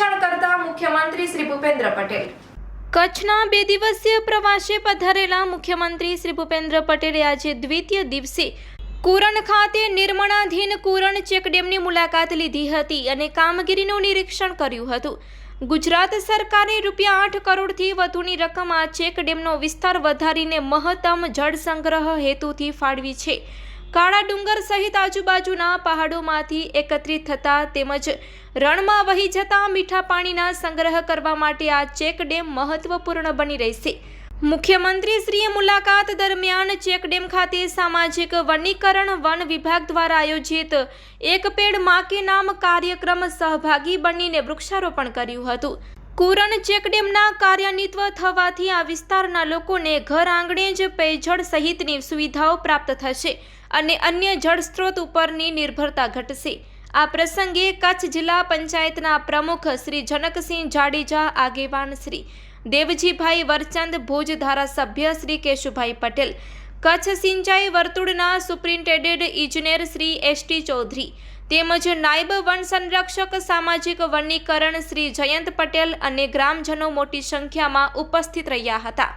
નિરીક્ષણ કરતા મુખ્યમંત્રી શ્રી ભૂપેન્દ્ર પટેલ. કચ્છના બે દિવસીય પ્રવાસે પધારેલા મુખ્યમંત્રી શ્રી ભૂપેન્દ્ર પટેલે આજે દ્વિતીય દિવસે કુરણ ખાતે નિર્માણાધીન કુરણ ચેકડેમની મુલાકાત લીધી હતી અને કામગીરીનું નિરીક્ષણ કર્યું હતું. ગુજરાત સરકારે રૂપિયા આઠ કરોડથી વધુની રકમ આ ચેકડેમનો વિસ્તાર વધારીને મહત્તમ જળસંગ્રહ હેતુથી ફાળવી છે. કાળા ડુંગર સહિત આજુબાજુના પહાડોમાંથી એકત્રિત થતા તેમજ રણમાં વહી જતા મીઠા પાણીના સંગ્રહ કરવા માટે આ ચેકડેમ મહત્વપૂર્ણ બની રહેશે. મુખ્યમંત્રીશ્રીએ મુલાકાત દરમિયાન ચેકડેમ ખાતે સામાજિક વનીકરણ વન વિભાગ દ્વારા આયોજિત એક પેડમાં નામ કાર્યક્રમ સહભાગી બનીને વૃક્ષારોપણ કર્યું હતું. કુરણ ચેકડેમના કાર્યાન્વિત થવાથી આ વિસ્તારના લોકોને ઘર આંગણે જ પેયજળ સહિતની સુવિધાઓ પ્રાપ્ત થશે અને અન્ય જળ સ્ત્રોત ઉપરની નિર્ભરતા ઘટશે. આ પ્રસંગે કચ્છ જિલ્લા પંચાયતના પ્રમુખ શ્રી જનકસિંહ જાડેજા, આગેવાન શ્રી દેવજીભાઈ વરચંદ, ભુજ ધારાસભ્ય શ્રી કેશુભાઈ પટેલ, કચ્છ સિંચાઈ વર્તુળના સુપ્રિન્ટેન્ડન્ટ ઇજનેર શ્રી એસટી ચૌધરી તેમજ નાયબ વન સંરક્ષક સામાજિક વનીકરણ શ્રી જયંત પટેલ અને ગ્રામજનો મોટી સંખ્યામાં ઉપસ્થિત રહ્યા હતા.